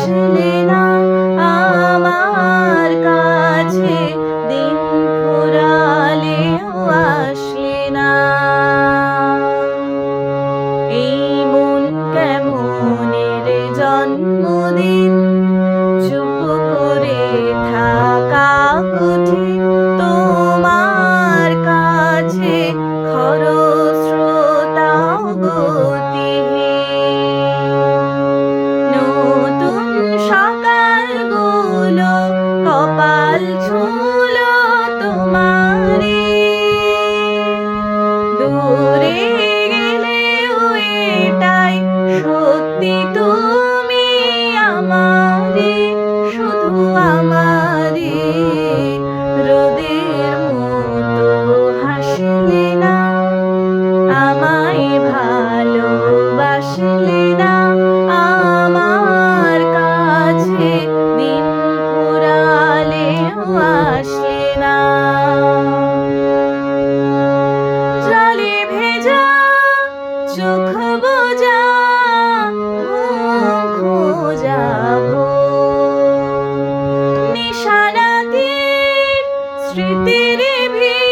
আসলে না আমার কাছে দিন ফুরালেও আসলে না। স্মৃতির ভি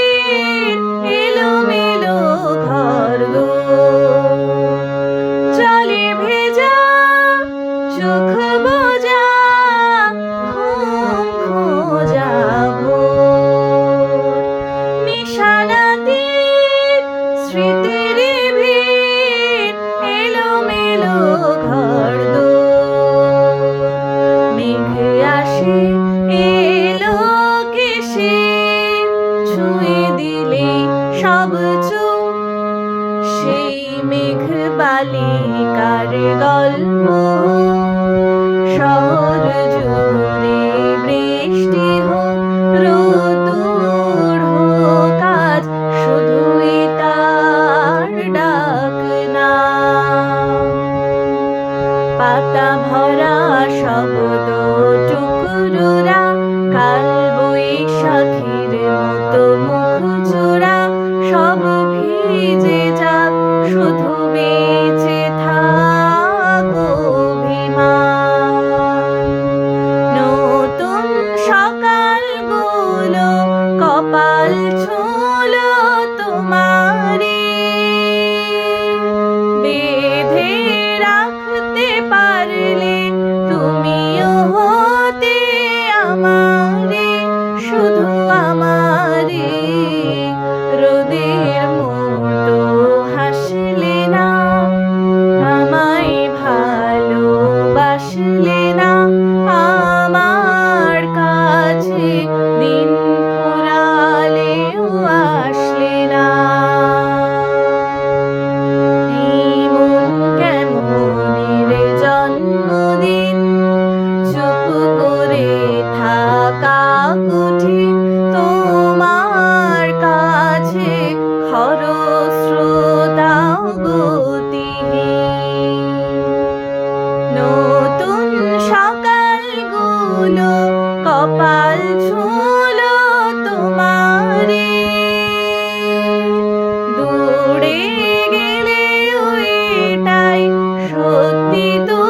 সব চুপ। সেই মেঘ বালিকার গল্প। Queen. দূরে গেলে ওইটাই সত্যি তো।